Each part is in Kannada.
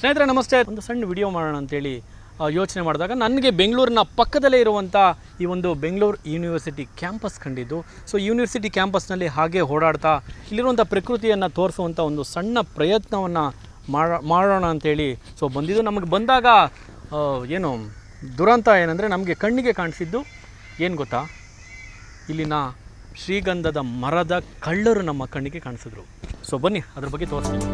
ಸ್ನೇಹಿತರೆ, ನಮಸ್ತೆ. ಒಂದು ಸಣ್ಣ ವಿಡಿಯೋ ಮಾಡೋಣ ಅಂತೇಳಿ ಯೋಚನೆ ಮಾಡಿದಾಗ ನನಗೆ ಬೆಂಗಳೂರಿನ ಪಕ್ಕದಲ್ಲೇ ಇರುವಂಥ ಈ ಒಂದು ಬೆಂಗಳೂರು ಯೂನಿವರ್ಸಿಟಿ ಕ್ಯಾಂಪಸ್ ಕಂಡಿದ್ದು. ಸೊ ಯೂನಿವರ್ಸಿಟಿ ಕ್ಯಾಂಪಸ್ನಲ್ಲಿ ಹಾಗೆ ಓಡಾಡ್ತಾ ಇಲ್ಲಿರುವಂಥ ಪ್ರಕೃತಿಯನ್ನು ತೋರಿಸುವಂಥ ಒಂದು ಸಣ್ಣ ಪ್ರಯತ್ನವನ್ನು ಮಾಡ, ಮಾಡೋಣ ಅಂತೇಳಿ. ಸೊ ಬಂದಿದ್ದು ನಮಗೆ ಬಂದಾಗ ಏನು ದುರಂತ ಏನಂದರೆ ನಮಗೆ ಕಣ್ಣಿಗೆ ಕಾಣಿಸಿದ್ದು ಏನು ಗೊತ್ತಾ? ಇಲ್ಲಿನ ಶ್ರೀಗಂಧದ ಮರದ ಕಳ್ಳರು ನಮ್ಮ ಕಣ್ಣಿಗೆ ಕಾಣಿಸಿದ್ರು. ಸೊ ಬನ್ನಿ, ಅದ್ರ ಬಗ್ಗೆ ತೋರಿಸ್ತೀನಿ.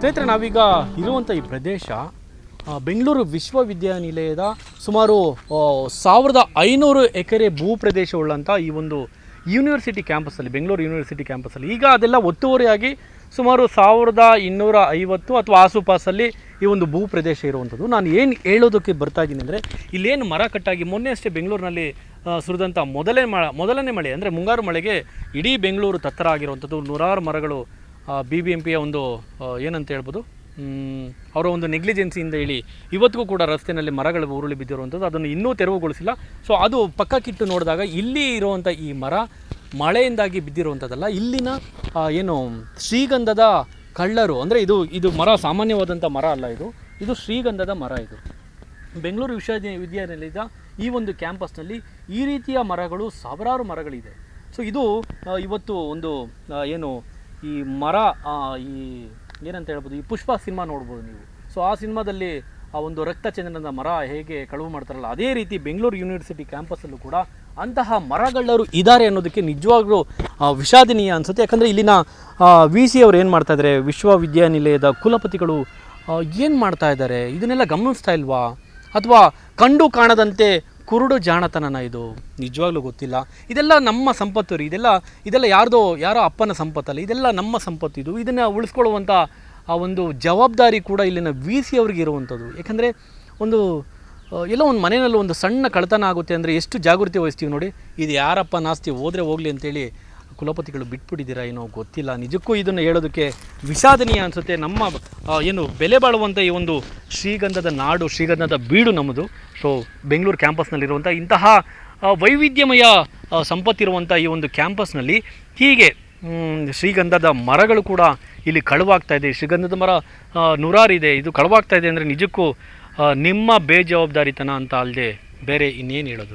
ಸ್ನೇಹಿತರೆ, ನಾವೀಗ ಇರುವಂಥ ಈ ಪ್ರದೇಶ ಬೆಂಗಳೂರು ವಿಶ್ವವಿದ್ಯಾನಿಲಯದ ಸುಮಾರು ಸಾವಿರದ ಐನೂರು ಎಕರೆ ಭೂ ಪ್ರದೇಶವುಳ್ಳಂಥ ಈ ಒಂದು ಯೂನಿವರ್ಸಿಟಿ ಕ್ಯಾಂಪಸ್ಸಲ್ಲಿ ಬೆಂಗಳೂರು ಯೂನಿವರ್ಸಿಟಿ ಕ್ಯಾಂಪಸ್ಸಲ್ಲಿ ಈಗ ಅದೆಲ್ಲ ಒತ್ತುವರಿಯಾಗಿ ಸುಮಾರು ಸಾವಿರದ ಇನ್ನೂರ ಐವತ್ತು ಅಥವಾ ಆಸುಪಾಸಲ್ಲಿ ಈ ಒಂದು ಭೂ ಪ್ರದೇಶ ಇರುವಂಥದ್ದು. ನಾನು ಏನು ಹೇಳೋದಕ್ಕೆ ಬರ್ತಾ ಇದ್ದೀನಿ ಅಂದರೆ, ಇಲ್ಲೇನು ಮರ ಕಟ್ಟಾಗಿ ಮೊನ್ನೆ ಅಷ್ಟೇ ಬೆಂಗಳೂರಿನಲ್ಲಿ ಸುರಿದಂಥ ಮೊದಲೇ ಮಳೆ, ಮೊದಲನೇ ಮಳೆ ಅಂದರೆ ಮುಂಗಾರು ಮಳೆಗೆ ಇಡೀ ಬೆಂಗಳೂರು ತತ್ತರ ಆಗಿರುವಂಥದ್ದು ನೂರಾರು ಮರಗಳು ಬಿ ಬಿ ಎಂ ಪಿಯ ಒಂದು ಏನಂತ ಹೇಳ್ಬೋದು? ಅವರ ಒಂದು ನೆಗ್ಲಿಜೆನ್ಸಿಯಿಂದ ಹೇಳಿ ಇವತ್ತಿಗೂ ಕೂಡ ರಸ್ತೆಯಲ್ಲಿ ಮರಗಳು ಉರುಳಿ ಬಿದ್ದಿರುವಂಥದ್ದು, ಅದನ್ನು ಇನ್ನೂ ತೆರವುಗೊಳಿಸಿಲ್ಲ. ಸೊ ಅದು ಪಕ್ಕಕ್ಕಿಟ್ಟು ನೋಡಿದಾಗ ಇಲ್ಲಿ ಇರುವಂಥ ಈ ಮರ ಮಳೆಯಿಂದಾಗಿ ಬಿದ್ದಿರುವಂಥದ್ದಲ್ಲ, ಇಲ್ಲಿನ ಏನು ಶ್ರೀಗಂಧದ ಕಳ್ಳರು, ಅಂದರೆ ಇದು ಇದು ಮರ, ಸಾಮಾನ್ಯವಾದಂಥ ಮರ ಅಲ್ಲ ಇದು ಇದು ಶ್ರೀಗಂಧದ ಮರ ಇದು. ಬೆಂಗಳೂರು ವಿಶ್ವವಿದ್ಯಾನಿಲಯದ ಈ ಒಂದು ಕ್ಯಾಂಪಸ್ನಲ್ಲಿ ಈ ರೀತಿಯ ಮರಗಳು ಸಾವಿರಾರು ಮರಗಳಿದೆ. ಸೊ ಇದು ಇವತ್ತು ಒಂದು ಏನು ಈ ಮರ ಈ ಏನಂತ ಹೇಳ್ಬೋದು, ಈ ಪುಷ್ಪ ಸಿನಿಮಾ ನೋಡ್ಬೋದು ನೀವು. ಸೊ ಆ ಸಿನಿಮಾದಲ್ಲಿ ಆ ಒಂದು ರಕ್ತಚಂದ್ರನದ ಮರ ಹೇಗೆ ಕಳುವು ಮಾಡ್ತಾರಲ್ಲ, ಅದೇ ರೀತಿ ಬೆಂಗಳೂರು ಯೂನಿವರ್ಸಿಟಿ ಕ್ಯಾಂಪಸ್ಸಲ್ಲೂ ಕೂಡ ಅಂತಹ ಮರಗಳ್ಳರು ಇದ್ದಾರೆ ಅನ್ನೋದಕ್ಕೆ ನಿಜವಾಗ್ಲೂ ವಿಷಾದನೀಯ ಅನಿಸುತ್ತೆ. ಯಾಕಂದರೆ ಇಲ್ಲಿನ ವಿ ಸಿ ಅವರು ಏನು ಮಾಡ್ತಾ ಇದ್ದಾರೆ ವಿಶ್ವವಿದ್ಯಾನಿಲಯದ ಕುಲಪತಿಗಳು ಏನು ಮಾಡ್ತಾ ಇದ್ದಾರೆ ಇದನ್ನೆಲ್ಲ ಗಮನಿಸ್ತಾ ಇಲ್ವಾ? ಅಥವಾ ಕಂಡು ಕಾಣದಂತೆ ಕುರುಡು ಜಾಣತನನ ಇದು ನಿಜವಾಗ್ಲೂ ಗೊತ್ತಿಲ್ಲ. ಇದೆಲ್ಲ ನಮ್ಮ ಸಂಪತ್ತು ರೀ. ಇದೆಲ್ಲ ಇದೆಲ್ಲ ಯಾರ್ದೋ, ಯಾರೋ ಅಪ್ಪನ ಸಂಪತ್ತಲ್ಲ. ಇದೆಲ್ಲ ನಮ್ಮ ಸಂಪತ್ತು ಇದು. ಇದನ್ನು ಉಳಿಸ್ಕೊಳ್ಳುವಂಥ ಆ ಒಂದು ಜವಾಬ್ದಾರಿ ಕೂಡ ಇಲ್ಲಿನ ವಿ ಸಿ ಅವ್ರಿಗೆ ಇರುವಂಥದ್ದು. ಯಾಕಂದರೆ ಒಂದು ಎಲ್ಲೋ ಒಂದು ಮನೆಯಲ್ಲಿ ಒಂದು ಸಣ್ಣ ಕಳ್ತನ ಆಗುತ್ತೆ ಅಂದರೆ ಎಷ್ಟು ಜಾಗೃತಿ ವಹಿಸ್ತೀವಿ ನೋಡಿ. ಇದು ಯಾರಪ್ಪ ನಾಸ್ತಿ ಹೋದ್ರೆ ಹೋಗಲಿ ಅಂತೇಳಿ ಕುಲಪತಿಗಳು ಬಿಟ್ಬಿಟ್ಟಿದ್ದೀರಾ ಏನೋ ಗೊತ್ತಿಲ್ಲ. ನಿಜಕ್ಕೂ ಇದನ್ನು ಹೇಳೋದಕ್ಕೆ ವಿಷಾದನೀಯ ಅನಿಸುತ್ತೆ. ನಮ್ಮ ಏನು ಬೆಲೆ ಬಾಳುವಂಥ ಈ ಒಂದು ಶ್ರೀಗಂಧದ ನಾಡು, ಶ್ರೀಗಂಧದ ಬೀಡು ನಮ್ಮದು. ಸೊ ಬೆಂಗಳೂರು ಕ್ಯಾಂಪಸ್ನಲ್ಲಿರುವಂಥ ಇಂತಹ ವೈವಿಧ್ಯಮಯ ಸಂಪತ್ತಿರುವಂಥ ಈ ಒಂದು ಕ್ಯಾಂಪಸ್ನಲ್ಲಿ ಹೀಗೆ ಶ್ರೀಗಂಧದ ಮರಗಳು ಕೂಡ ಇಲ್ಲಿ ಕಳುವಾಗ್ತಾ ಇದೆ. ಶ್ರೀಗಂಧದ ಮರ ನೂರಾರಿದೆ ಇದು. ಕಳುವಾಗ್ತಾ ಇದೆ ಅಂದರೆ ನಿಜಕ್ಕೂ ನಿಮ್ಮ ಬೇಜವಾಬ್ದಾರಿತನ ಅಂತ ಅಲ್ಲದೆ ಬೇರೆ ಇನ್ನೇನು ಹೇಳೋದು?